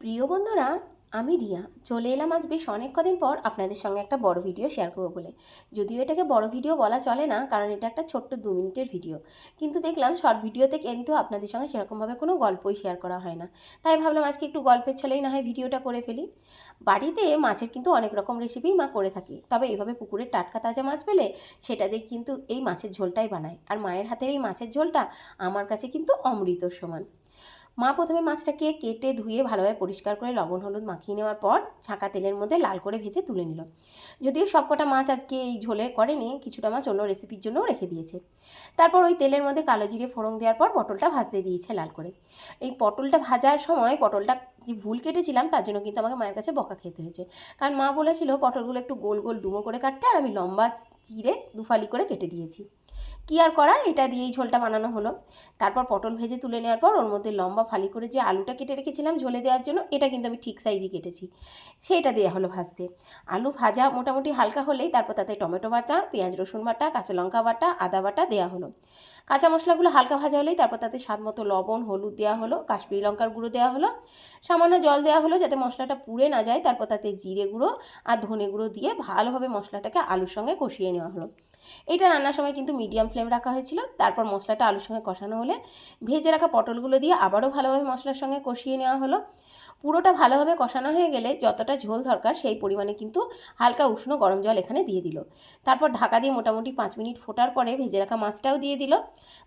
প্রিয় বন্ধুরা, আমি রিয়া। চলে এলাম আজ বেশ অনেক কদিন পর আপনাদের সঙ্গে একটা বড় ভিডিও শেয়ার করব বলে। যদিও এটাকে বড় ভিডিও বলা চলে না, কারণ এটা একটা ছোট্ট দু মিনিটের ভিডিও। কিন্তু দেখলাম শর্ট ভিডিওতে কিন্তু আপনাদের সঙ্গে সেরকমভাবে কোনো গল্পই শেয়ার করা হয় না। তাই ভাবলাম আজকে একটু গল্পের ছলেই না হয় ভিডিওটা করে ফেলি। বাড়িতে মাছের কিন্তু অনেক রকম রেসিপি মা করে থাকি। তবে এভাবে পুকুরের টাটকা তাজা মাছ পেলে সেটা দিয়ে কিন্তু এই মাছের ঝোলটাই বানায়। আর মায়ের হাতের এই মাছের ঝোলটা আমার কাছে কিন্তু অমৃতর সমান। মা প্রথমে মাছটাকে কেটে ধুয়ে ভালোভাবে পরিষ্কার করে লবণ, হলুদ মাখিয়ে নেওয়ার পর ছাঁকা তেলের মধ্যে লাল করে ভেজে তুলে নিল। যদিও সবকটা মাছ আজকে এই ঝোলের করেনি, কিছুটা মাছ অন্য রেসিপির জন্যও রেখে দিয়েছে। তারপর ওই তেলের মধ্যে কালো জিরে ফোড়ন দেওয়ার পর পটলটা ভাজতে দিয়েছে লাল করে। এই পটলটা ভাজার সময় পটলটা যে ভুল কেটেছিলাম, তার জন্য কিন্তু আমাকে মায়ের কাছে বকা খেতে হয়েছে। কারণ মা বলেছিল, পটলগুলো একটু গোল গোল ডুমো করে কাটতে, আর আমি লম্বা চিরে দুফালি করে কেটে দিয়েছি। কি আর করা? এটা দিয়েই ঝোলটা বানানো হলো। তারপর পটল ভেজে তুলে নেওয়ার পর, ওর মধ্যে লম্বা ফালি করে যে আলুটা কেটে রেখেছিলাম ঝোলে দেওয়ার জন্য, এটা কিন্তু আমি ঠিক সাইজই কেটেছি। সেইটা দেওয়া হলো ভাজতে। আলু ভাজা মোটামুটি হালকা হলেই তারপর তাতে টমেটো বাটা, পেঁয়াজ রসুন বাটা, কাঁচা লঙ্কা বাটা, আদা বাটা দেওয়া হলো। কাঁচা মশলাগুলো হালকা ভাজা হলেই তারপর তাতে স্বাদ মতো লবণ, হলুদ দেওয়া হলো, কাশ্মীরি লঙ্কার গুঁড়ো দেওয়া হলো। সামান্য জল দেওয়া হলো যাতে মশলাটা পুড়ে না যায়। তারপর তাতে জিরে গুঁড়ো আর ধনে গুঁড়ো দিয়ে ভালোভাবে মশলাটাকে আলুর সঙ্গে কষিয়ে নেওয়া হলো। এটা রান্নার সময় কিন্তু মিডিয়াম ফ্লেম রাখা হয়েছিল। তারপর মশলাটা আলুর সঙ্গে কষানো হলে ভেজে রাখা পটলগুলো দিয়ে আবারও ভালোভাবে মশলার সঙ্গে কষিয়ে নেওয়া হলো। পুরোটা ভালোভাবে কষানো হয়ে গেলে যতটা ঝোল দরকার সেই পরিমাণে কিন্তু হালকা উষ্ণ গরম জল এখানে দিয়ে দিল। তারপর ঢাকা দিয়ে মোটামুটি পাঁচ মিনিট ফোটার পরে ভেজে রাখা মাছটাও দিয়ে দিল।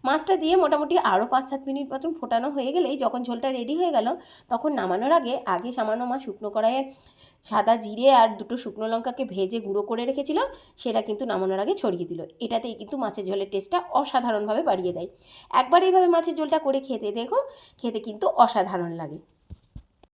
মাছটা দিয়ে মোটামুটি আরও পাঁচ সাত মিনিট মতন ফোটানো হয়ে গেলেই যখন ঝোলটা রেডি হয়ে গেল তখন নামানোর আগে আগে সামান্য মা শুকনো কড়াইয়ে সাদা জিরে আর দুটো শুকনো লঙ্কাকে ভেজে গুঁড়ো করে রেখেছিল, সেটা কিন্তু নামানোর আগে ছড়িয়ে দিল। এটাতেই কিন্তু মাছের ঝোলের টেস্টটা অসাধারণভাবে বাড়িয়ে দেয়। একবার এইভাবে মাছের ঝোলটা করে খেতে দেখো, খেতে কিন্তু অসাধারণ লাগে।